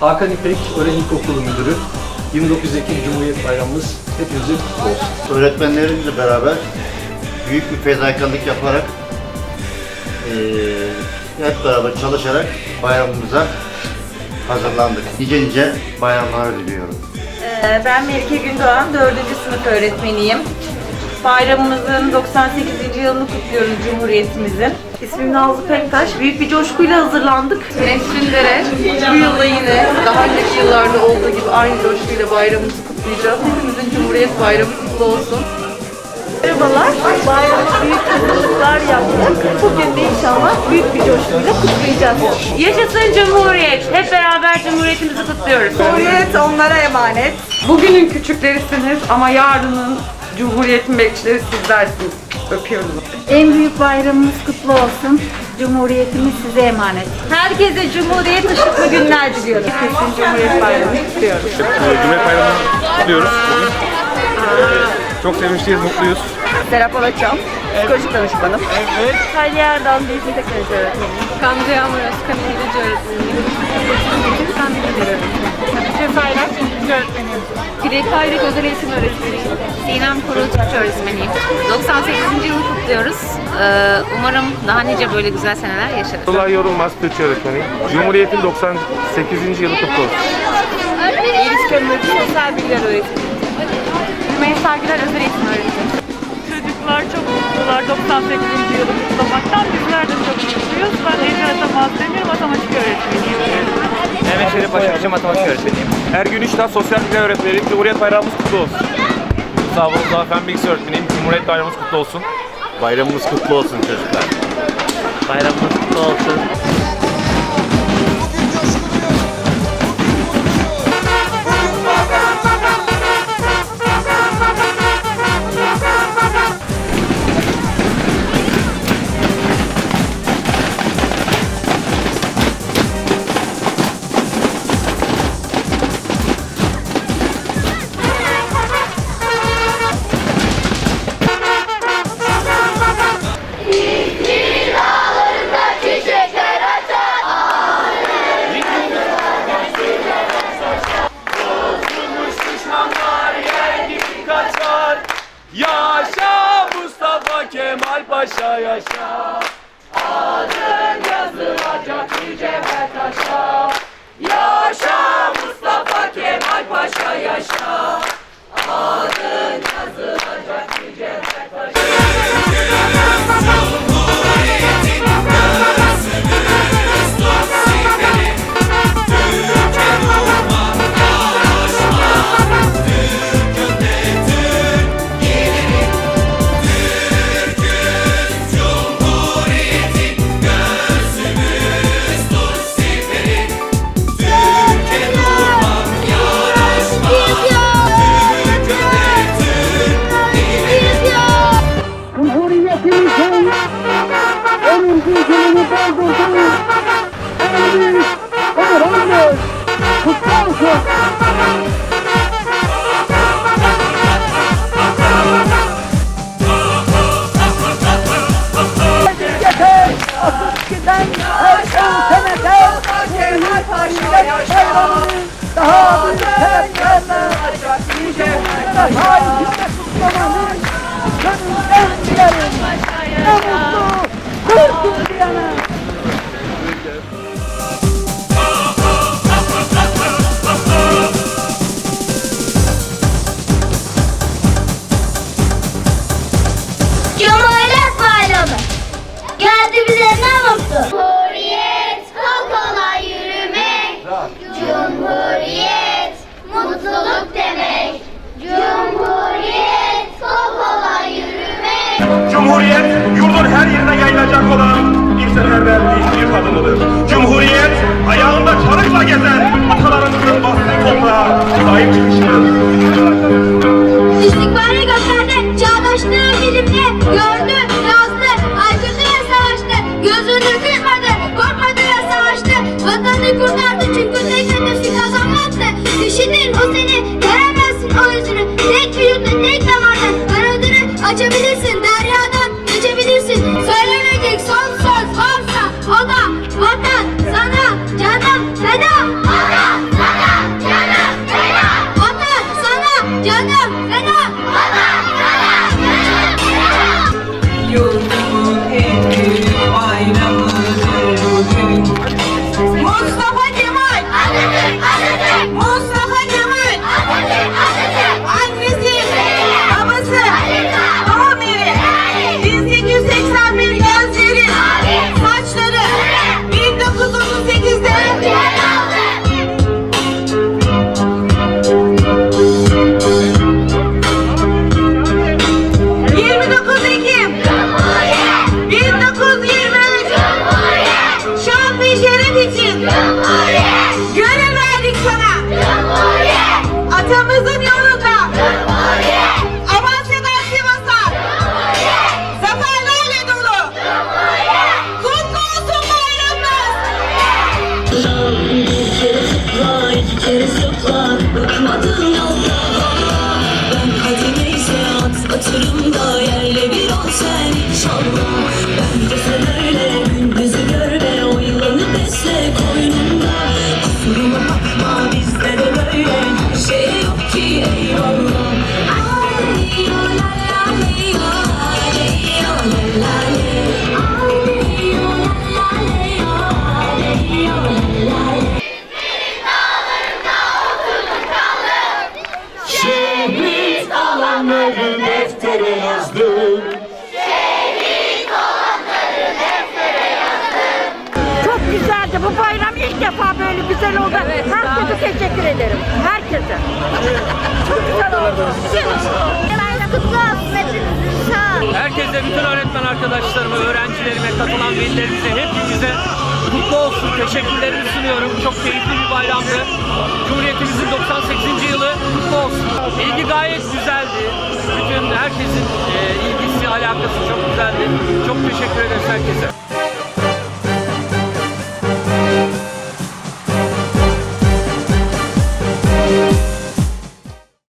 Hakan İpek Öğren İlkokulu Müdürü. 29 Ekim Cumhuriyet Bayramımız hepinize kutlu olsun. öğretmenlerimizle beraber büyük bir fedakarlık yaparak eee, hep beraber çalışarak bayramımıza hazırlandık. Nice nice bayramlar diliyorum. Ee, Ben Melike Gündoğan, 4. sınıf öğretmeniyim. Bayramımızın 98. yılını kutluyoruz Cumhuriyetimizin. İsmim Nazlı Pektaş. Büyük bir coşkuyla hazırlandık. Nesrinlere bu yılda yine daha önceki yıllarda olduğu gibi aynı coşkuyla bayramımızı kutlayacağız. Hepimizin Cumhuriyet Bayramı kutlu olsun. Merhabalar. Bayrama büyük hazırlıklar yaptık. Bugün de inşallah büyük bir coşkuyla kutlayacağız. Yaşasın Cumhuriyet. Hep beraber Cumhuriyetimizi kutluyoruz. Cumhuriyet onlara emanet. Bugünün küçüklerisiniz ama yarının Cumhuriyet'in bekçileri sizlersiniz. Öpüyorum. En büyük bayramımız kutlu olsun. Cumhuriyetimiz size emanet. Herkese Cumhuriyet ışıklı günler diliyorum. Kesin Cumhuriyet Bayramı kutluyoruz. Cumhuriyet Bayramı'nı kutluyoruz bugün. Çok sevinçliyiz, mutluyuz. Serap Alaçam, psikolojik danışmanım. Hayli Erdoğan, Bilgi Teknoloji öğretmeniyim. Gamze Yağmur Özkan İngilizce öğretmeniyim. Şefayla İngilizce öğretmeniyim. Dilek Hayrik Özel Eğitim Öğretmeniyim. Sinem Kurul Türkçe öğretmeniyim. 98. yılı kutluyoruz. Ee, umarım daha nice böyle güzel seneler yaşarız. Abdullah Yorulmaz Türkçe öğretmeniyim. Cumhuriyet'in 98. yılı kutlu olsun. Kömür Sosyal Bilgiler Öğretmeniyim. Rümeysa Güler Özel Eğitim öğretmeniyim. Çocuklar çok mutlular 98. yılı kutlamaktan. Bizler de çok mutluyuz. Ben Ece Atamaz Demir matematik öğretmeniyim. Mehmet Şerif Başakçı matematik öğretmeniyim. Ergün İştah Sosyal Bilgiler Öğretmeniyim. Cumhuriyet Bayramımız kutlu olsun. Sağ olun, Zafer Bilgisi öğretmeniyim. Cumhuriyet Bayramımız kutlu olsun. Bayramımız kutlu olsun çocuklar. Bayramımız kutlu olsun. Yaşa Mustafa Kemal Paşa yaşa. Adın yazılacak mücevher taşa. Yaşa Mustafa Kemal Paşa yaşa. Gönülden dilerim. Ne mutlu Türk'üm diyene. Cumhuriyet Bayramı. Geldi bize ne mutlu. Cumhuriyet kol kola yürümek. Cumhuriyet Cumhuriyet yurdun her yerine yayılacak olan bir seferber bir kadınıdır. Cumhuriyet votados. Кузнецов! Olanları deftere yazdım Çok güzeldi. Bu bayram ilk defa böyle güzel oldu. Herkese teşekkür ederim. Herkese. Çok güzel oldu. Herkese, bütün öğretmen arkadaşlarıma, öğrencilerime, katılan velilerimize, hepinize kutlu olsun. Teşekkürlerimi sunuyorum. Çok keyifli bir bayramdı. Cumhuriyetimizin 98. yılı kutlu olsun. İlgi gayet güzeldi. Bütün herkesin e, ilgisi, alakası çok güzeldi. Çok teşekkür ederiz herkese.